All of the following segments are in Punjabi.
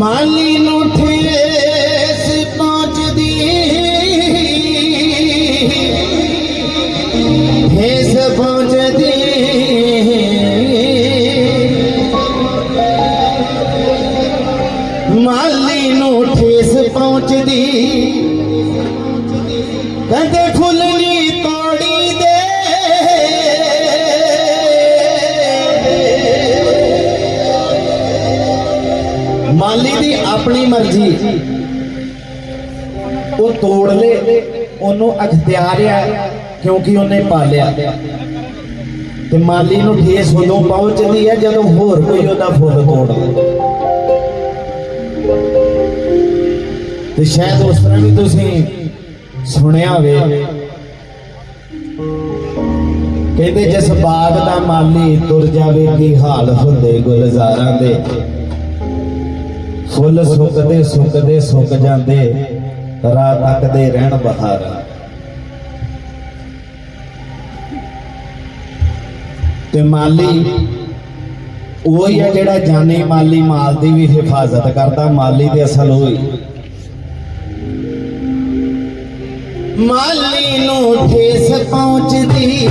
ਮਾਲੀ ਆਪਣੀ ਉਹ ਤੋੜ ਲੇ, ਉਹਨੂੰ ਅਖਤਿਆਰ ਕਿਉਂਕਿ ਉਹਨੇ ਪਾਲਿਆ। ਤੇ ਮਾਲੀ ਨੂੰ ਠੇਸ ਉਦੋਂ ਪਹੁੰਚਦੀ ਹੈ ਜਦੋਂ ਹੋਰ ਕੋਈ ਉਹਦਾ ਫੁੱਲ ਤੋੜ ਤੇ ਸ਼ਾਇਦ ਉਸ ਤਰ੍ਹਾਂ ਵੀ ਤੁਸੀਂ ਸੁਣਿਆ ਹੋਵੇ। ਕਹਿੰਦੇ, ਜਿਸ ਬਾਗ ਦਾ ਮਾਲੀ ਤੁਰ ਜਾਵੇ, ਕੀ ਹਾਲ ਹੁੰਦੇ ਗੁਲਜ਼ਾਰਾਂ ਦੇ? ਫੁੱਲ ਸੁੱਕਦੇ ਸੁੱਕਦੇ ਸੁੱਕ ਜਾਂਦੇ ਰਾਤ ਤੱਕਦੇ ਰਹਿਣ ਬਹਾਰਾਂ। ਤੇ ਮਾਲੀ, ਉਹ ਹੀ ਹੈ ਜਿਹੜਾ ਜਾਨੀ ਮਾਲੀ, ਮਾਲ ਦੀ ਵੀ ਹਿਫਾਜ਼ਤ ਕਰਦਾ, ਮਾਲੀ ਦੇ ਅਸਲ ਉਹ। ਮਾਲੀ ਨੂੰ ਠੇਸ ਪਹੁੰਚਦੀ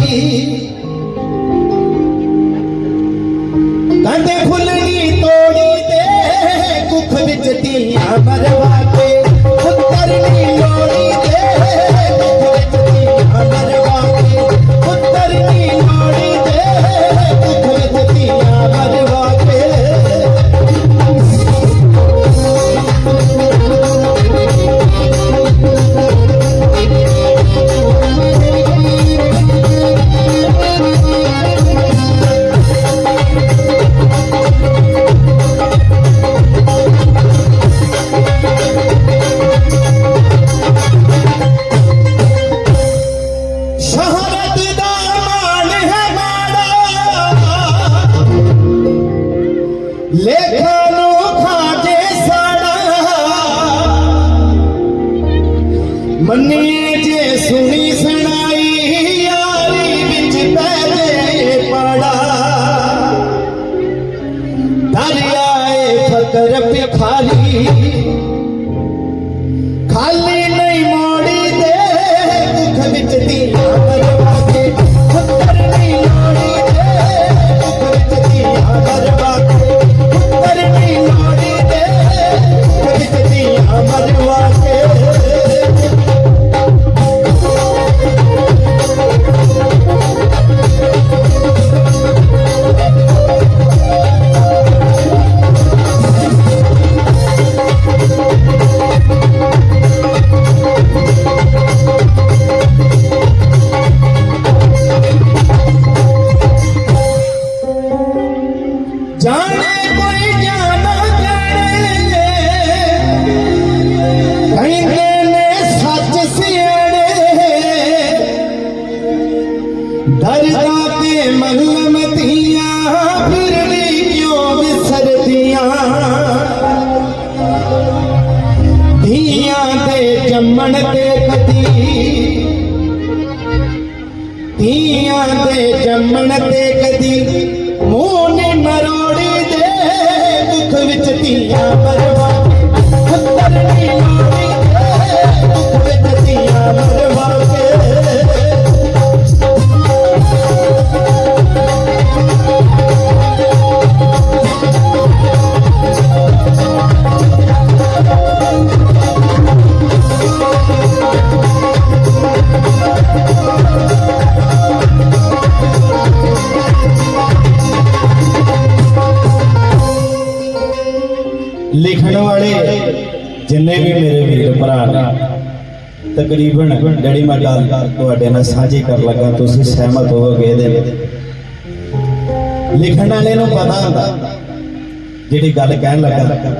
ਮੰਨੀ ਜੇ ਸੁਣੀ ਸੁਣਾਈ ਯਾਰੀ ਵਿੱਚ ਪਹਿਲੇ ਪੜਾ। ਦਰਿਆਏ ਫਕਰ ਭਿਖਾਰੀ ਜਾਣੇ ਕੋਈ ਜਾਣਾ ਜਾਣੇ। ਕਹਿੰਦੇ ਨੇ ਸੱਚ ਸਿਆਣੇ। ਦਰਦਾ ਤੇ ਮਲਮ ਦੀਆਂ ਫਿਰਨੀ ਕਿਉਂ ਵਿਸਰਦੀਆਂ? ਧੀਆਂ ਦੇ ਜੰਮਣ ਤੇ ਕਦੀ ਧੀਆਂ ਦੇ ਜੰਮਣ ਤੇ ਕਦੀ ਵਿੱਚ ਜਿੰਨੇ ਵੀ ਮੇਰੇ ਵੀਰ ਭਰਾ ਨੇ, ਤਕਰੀਬਨ ਜਿਹੜੀ ਮੈਂ ਗੱਲ ਤੁਹਾਡੇ ਨਾਲ ਸਾਂਝੀ ਕਰ ਲੱਗਾ, ਤੁਸੀਂ ਸਹਿਮਤ ਹੋਵੋਗੇ ਇਹਦੇ ਵਿੱਚ। ਲਿਖਣ ਵਾਲੇ ਨੂੰ ਪਤਾ ਹੁੰਦਾ, ਜਿਹੜੀ ਗੱਲ ਕਹਿਣ ਲੱਗਾ।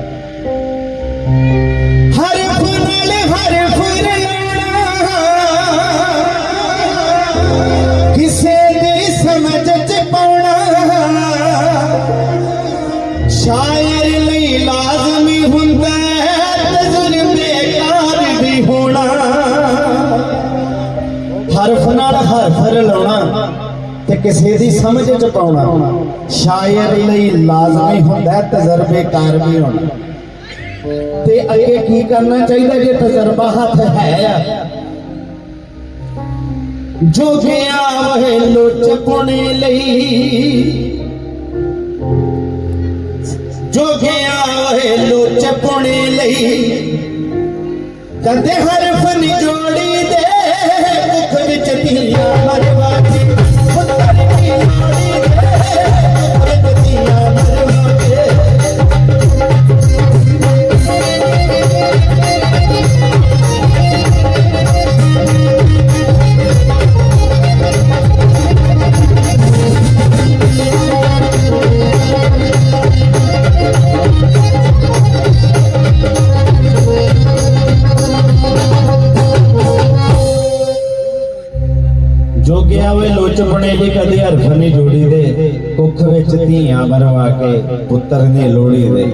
ਤੇ ਕਿਸੇ ਦੀ ਸਮਝ ਚ ਪਾਉਣਾ। ਸ਼ਾਇਰ ਲਈ ਲਾਜ਼ਮੀ ਹੁੰਦਾ ਹੈ ਤਜਰਬੇਕਾਰ ਵੀ ਹੋਣਾ। ਤੇ ਅੱਗੇ ਕੀ ਕਰਨਾ ਚਾਹੀਦਾ ਜੇ ਤਜਰਬਾ ਹੱਥ ਹੈ ਆ? ਜੋਗਿਆ ਵਹਿ ਲੋਚ ਪੁਣੇ ਲਈ। ਜੋਗਿਆ ਵਹਿ ਲੋਚ ਪੁਣੇ ਲਈ। ਕਹਿੰਦੇ ਹਰਫ ਨਿਜੋੜੀ ਦੇ ਮੁਖ ਵਿੱਚ ਧੀਆਂ ਮਰਵਾ ਜੋਗਿਆ ਵੇ ਲੋਚ ਬਣੇ ਲਈ ਕਦੇ ਹਰਫ ਨਹੀਂ ਜੋੜੀ ਦੇ ਕੁੱਖ ਵਿੱਚ ਧੀਆਂ ਮਰਵਾ ਕੇ ਪੁੱਤਰ ਨੇ ਲੋੜੀ ਦੇ।